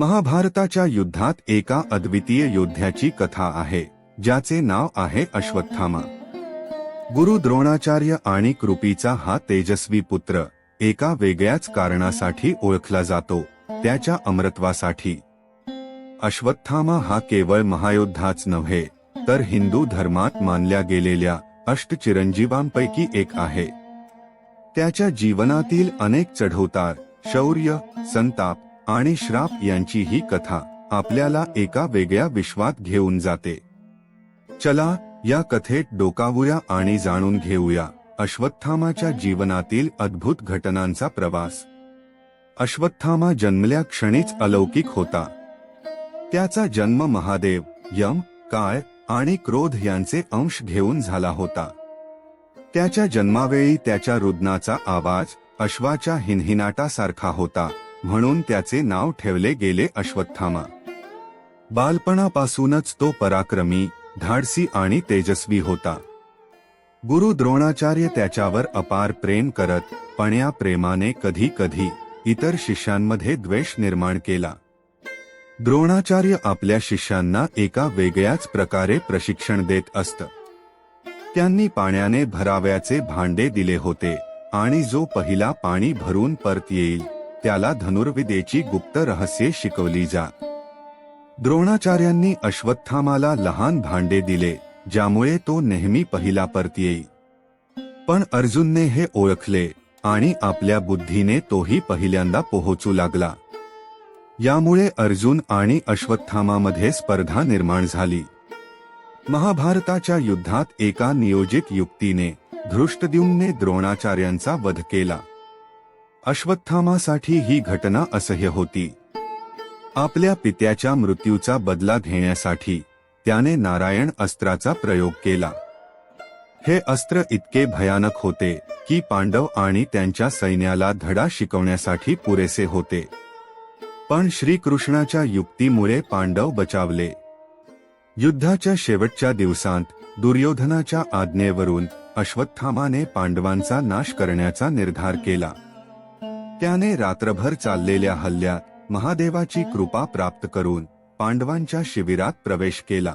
महाभारताच्या युद्धात एका अद्वितीय योद्ध्याची कथा आहे ज्याचे नाव आहे अश्वत्थामा. गुरु द्रोणाचार्य आणि कृपीचा हा तेजस्वी पुत्र एका वेगळ्याच कारणासाठी ओळखला जातो त्याच्या अमरत्वासाठी. अश्वत्थामा हा केवळ महायोद्धाच नव्हे तर हिंदू धर्मात मानल्या गेलेल्या अष्टचिरंजीवांपैकी एक आहे. त्याच्या जीवनातील अनेक चढवतार शौर्य संताप आणि श्राप यांची ही कथा आपल्याला एका वेगळ्या विश्वात घेऊन जाते. चला या कथेत डोकावूया आणि जाणून घेऊया अश्वत्थामाच्या जीवनातील अद्भुत घटनांचा प्रवास. अश्वत्थामा जन्मल्या क्षणीच अलौकिक होता. त्याचा जन्म महादेव यम काय आणि क्रोध यांचे अंश घेऊन झाला होता. त्याच्या जन्मावेळी त्याच्या रुदनाचा आवाज अश्वाच्या हिनहिनाटासारखा होता. म्हणून त्याचे नाव ठेवले गेले अश्वत्थामा. बालपणापासूनच तो पराक्रमी धाडसी आणि तेजस्वी होता. गुरु द्रोणाचार्य त्याच्यावर अपार प्रेम करत पण या प्रेमाने कधी कधी इतर शिष्यांमध्ये द्वेष निर्माण केला. द्रोणाचार्य आपल्या शिष्यांना एका वेगळ्याच प्रकारे प्रशिक्षण देत असत. त्यांनी पाण्याने भराव्याचे भांडे दिले होते आणि जो पहिला पाणी भरून परत येईल त्याला धनुर्विदेची गुप्त रहस्ये शिकवली जात द्रोणाचार्यांनी अश्वत्थामाला लहान भांडे दिले ज्यामुळे तो नेहमी पहिला परत येई. पण अर्जुनने हे ओळखले आणि आपल्या बुद्धीने तोही पहिल्यांदा पोहोचू लागला. यामुळे अर्जुन आणि अश्वत्थामामध्ये स्पर्धा निर्माण झाली. महाभारताच्या युद्धात एका नियोजित युक्तीने धृष्टद्युम्ने द्रोणाचार्यांचा वध केला. अश्वत्थामासाठी ही घटना असह्य होती. आपल्या पित्याच्या मृत्यूचा बदला घेण्यासाठी त्याने नारायण अस्त्राचा प्रयोग केला. हे अस्त्र इतके भयानक होते की पांडव आणि त्यांच्या सैन्याला धडा शिकवण्यासाठी पुरेसे होते. पण श्रीकृष्णाच्या युक्तीमुळे पांडव बचावले. युद्धाच्या शेवटच्या दिवसांत दुर्योधनाच्या आज्ञेवरून अश्वत्थामाने पांडवांचा नाश करण्याचा निर्धार केला. त्याने रात्रभर चाललेल्या हल्ल्यात महादेवाची कृपा प्राप्त करून पांडवांच्या शिबिरात प्रवेश केला.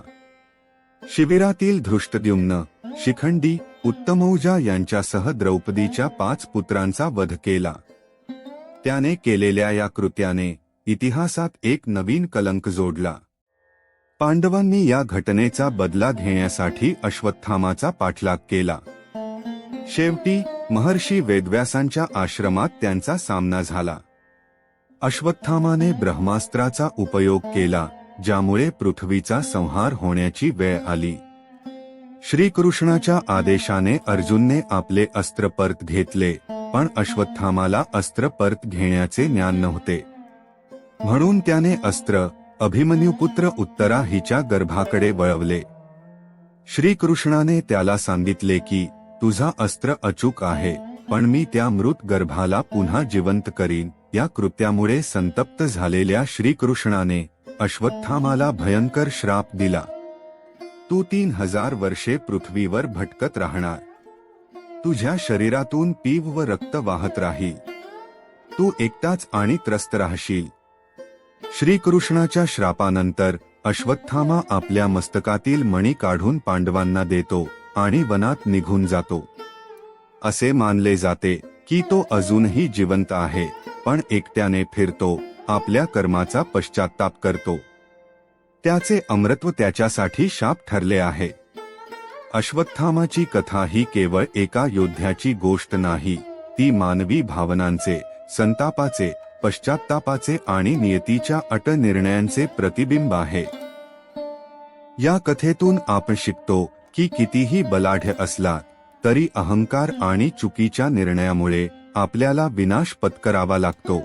शिबिरातील धृष्टद्युम्न शिखंडी उत्तमौजा यांच्यासह द्रौपदीच्या पाच पुत्रांचा वध केला. त्याने केलेल्या या कृत्याने इतिहासात एक नवीन कलंक जोडला. पांडवांनी या घटनेचा बदला घेण्यासाठी अश्वत्थामाचा पाठलाग केला. शेवटी महर्षी वेदव्यासांच्या आश्रमात त्यांचा सामना झाला. अश्वत्थामाने ब्रह्मास्त्राचा उपयोग केला ज्यामुळे पृथ्वीचा संहार होण्याची वेळ आली. श्रीकृष्णाच्या आदेशाने अर्जुनने आपले अस्त्र परत घेतले पण अश्वत्थामाला अस्त्र परत घेण्याचे ज्ञान नव्हते. म्हणून त्याने अस्त्र अभिमन्युपुत्र उत्तरा हिच्या गर्भाकडे वळवले. श्रीकृष्णाने त्याला सांगितले की तुझा अस्त्र अचूक आहे पण मी त्या मृत गर्भाला पुन्हा जिवंत करीन. या कृत्यामुळे संतप्त झालेल्या श्रीकृष्णाने अश्वत्थामाला भयंकर श्राप दिला. तू तीन हजार वर्षे पृथ्वीवर भटकत राहणार. तुझ्या शरीरातून पीव व रक्त वाहत राहील. तू एकटाच आणि त्रस्त राहशील. श्रीकृष्णाच्या श्रापानंतर अश्वत्थामा आपल्या मस्तकातील मणी काढून पांडवांना देतो. आणि वनात निघून जातो. असे मानले जाते की तो अजूनही जिवंत आहे पण एकट्याने फिरतो आपल्या कर्माचा पश्चाताप करतो. त्याचे अमृत्व त्याच्यासाठी शाप ठरले आहे. अश्वत्थामाची कथा ही केवळ एका योद्ध्याची गोष्ट नाही ती मानवी भावनांचे संतापाचे पश्चातापाचे आणि नियतीच्या अट निर्णयांचे प्रतिबिंब आहे. या कथेतून आपण शिकतो की कितीही बलाढ्य असला तरी अहंकार आणि चुकीच्या निर्णयामुळे आपल्याला विनाश पत्करावा लागतो.